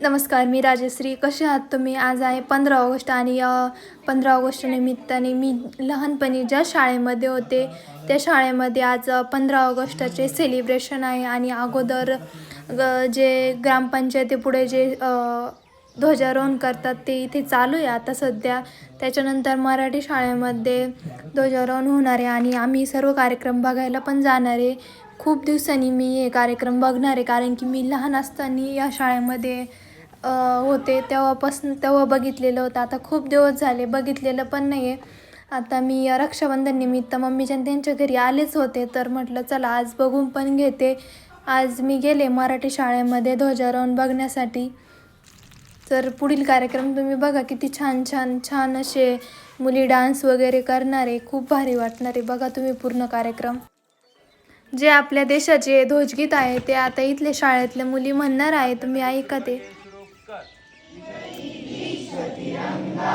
नमस्कार मी राजश्री. कसे आहात तुम्ही? आज आहे पंधरा ऑगस्ट आणि पंधरा ऑगस्ट निमित्ताने मी लहानपणी ज्या शाळेमध्ये होते त्या शाळेमध्ये आज पंधरा ऑगस्टचे सेलिब्रेशन आहे आणि अगोदर ग जे ग्रामपंचायतीपुढे जे ध्वजारोहण करतात ते इथे चालू आहे आता सध्या. त्याच्यानंतर मराठी शाळेमध्ये ध्वजारोहण होणार आहे आणि आम्ही सर्व कार्यक्रम बघायला पण जाणार आहे. खूप दिवसांनी मी हे कार्यक्रम बघणार आहे कारण की मी लहान असताना या शाळेमध्ये होते तेव्हापासून तेव्हा बघितलेलं होतं. आता खूप दिवस झाले बघितलेलं पण नाही आहे आता मी रक्षाबंधन निमित्त मम्मीच्या त्यांच्या घरी आलेच होते. तर म्हटलं चला आज बघून पण घेते. आज मी गेले मराठी शाळेमध्ये ध्वजारोहण बघण्यासाठी. तर पुढील कार्यक्रम तुम्ही बघा किती छान छान छान असे मुली डान्स वगैरे करणार. आहे खूप भारी वाटणार आहे. बघा तुम्ही पूर्ण कार्यक्रम. जे आपल्या देशाचे ध्वजगीत आहे ते आता इथल्या शाळेतल्या मुली म्हणणार आहे तुम्ही ऐका ते. तिरंगा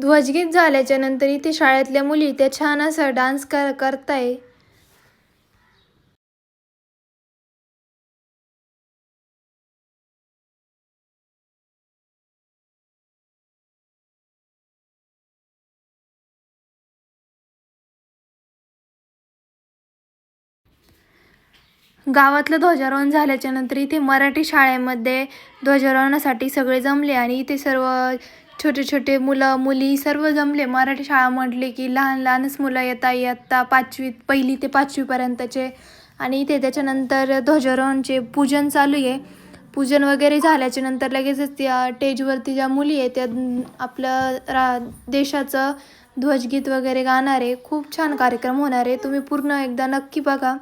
ध्वजगीत झाल्याच्यानंतर इथे शाळेतल्या मुली त्या छान असा डान्स कर करताय. गावातलं ध्वजारोहण झाल्याच्यानंतर इथे मराठी शाळेमध्ये ध्वजारोहणासाठी सगळे जमले आणि इथे सर्व छोटे छोटे मुलं मुली सर्व जमले. मराठी शाळा म्हटले की लहान लहानच मुलं येता इयत्ता पाचवी पहिली ते पाचवीपर्यंतचे आणि इथे त्याच्यानंतर ध्वजारोहणचे पूजन चालू आहे. पूजन वगैरे झाल्याच्यानंतर लगेचच त्या स्टेजवरती ज्या मुली आहेत त्या आपलं रा देशाचं ध्वजगीत वगैरे गाणार. आहे खूप छान कार्यक्रम होणार आहे. तुम्ही पूर्ण एकदा नक्की बघा.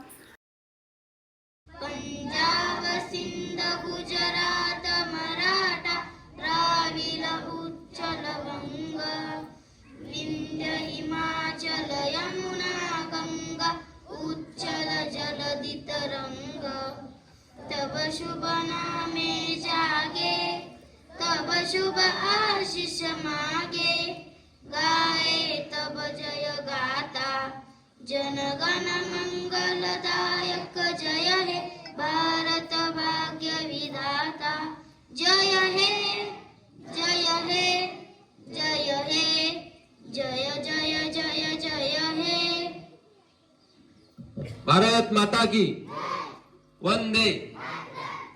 शुभ आशिष मागे गाए तब जय गाता। जनगण मंगलदायक जय हे भारत भाग्य विधाता। जय हे जय हे जय हे जय जय जय जय हे। भारत माता की। वंदे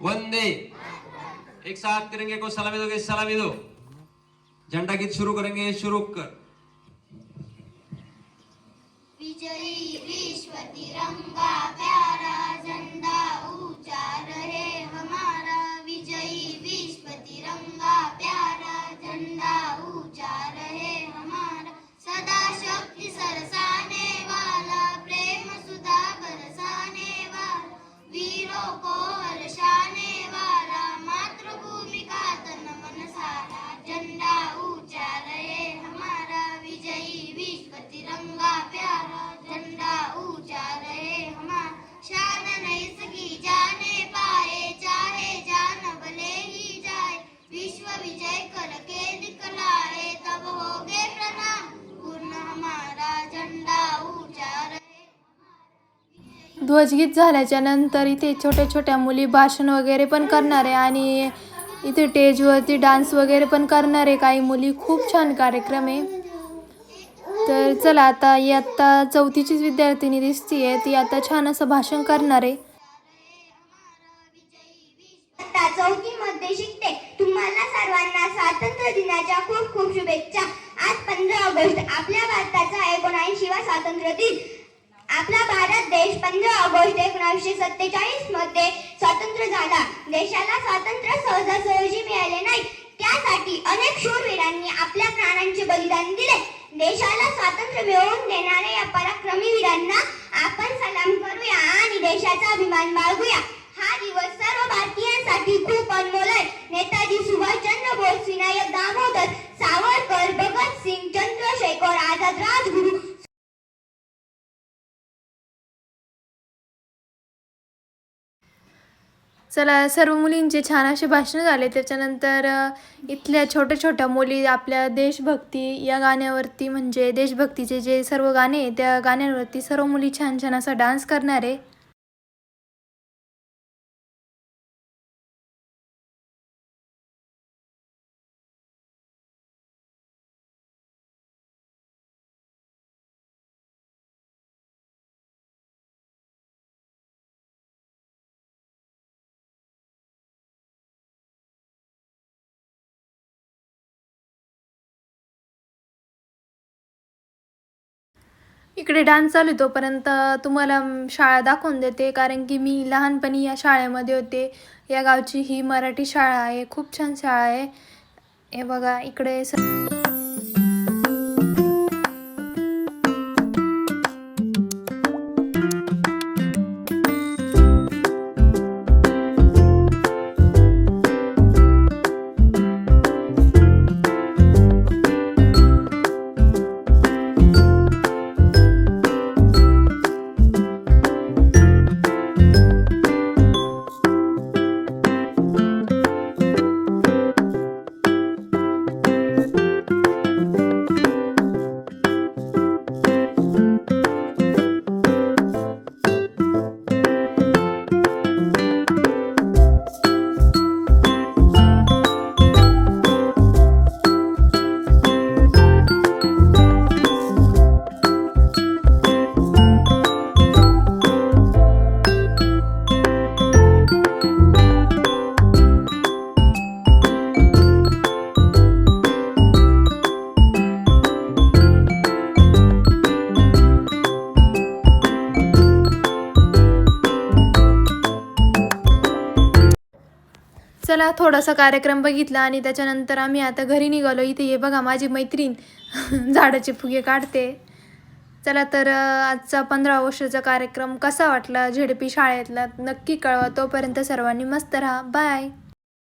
वंदे। एक साथ करेंगे को सलामी दोगे सलामी दो। झंडा गीत शुरू करेंगे, शुरू कर। विजयी विश्व तिरंगा प्यारा, झंडा ऊँचा रहे हमारा। विजयी विश्व तिरंगा प्यारा ध्वजगीत झाल्याच्यानंतर इथे छोट्या छोट्या मुली भाषण वगैरे पण करणार आहे आणि इथे स्टेजवरती डान्स वगैरे पण करणार आहे काही मुली. खूप छान कार्यक्रम आहे. तर चला आता ही आत्ता चौथीचीच विद्यार्थिनी दिसतीये ती आता छान असं भाषण करणार आहे. चौथीमध्ये शिकते. तुम्हाला सर्वांना स्वातंत्र्य दिनाच्या खूप खूप शुभेच्छा. आज पंधरा ऑगस्ट. आपल्या भारताचा एकोणऐंशीवा स्वातंत्र्य दिन. आपला भारत देश पंधरा ऑगस्ट एकोणीसशे सत्तेचाळीसमध्ये स्वतंत्र झाला. देशाला स्वातंत्र्य सहजासहजी मिळाले नाही. त्यासाठी अनेक शूरवीरांनी आपल्या प्राणांचे बलिदान दिले. देशाला स्वातंत्र्य मिळवून देणाऱ्या या पराक्रमी वीरांना आपण सलाम करूया आणि देशाचा अभिमान बाळगूया. हा दिवस सर्व भारतीयांसाठी खूप अनमोल आहे. नेताजी सुभाषचंद्र बोस विनायक दामोदर सावरकर भगतसिंग चंद्रशेखर आझाद राजगुरू चला सर्व मुलींचे छान असे भाषण झाले. त्याच्यानंतर इथल्या छोट्या छोट्या मुली आपल्या देशभक्ती या गाण्यावरती म्हणजे देशभक्तीचे जे सर्व गाणे त्या गाण्यांवरती सर्व मुली छान छान असा डान्स करणार इकडे डान्स चालू तोपर्यंत तुम्हाला शाळा दाखवून देते. कारण की मी लहानपणी या शाळेमध्ये होते. या गावची ही मराठी शाळा आहे. खूप छान शाळा आहे. हे बघा इकडे स चला थोडासा कार्यक्रम बघितला आणि त्याच्यानंतर आम्ही आता घरी निघालो. इथे हे बघा माझी मैत्रीण झाडाचे फुगे काढते. चला तर आजचा पंधरा वर्षाचा कार्यक्रम कसा वाटला झेडपी शाळेतला नक्की कळवा. तोपर्यंत सर्वांनी मस्त राहा. बाय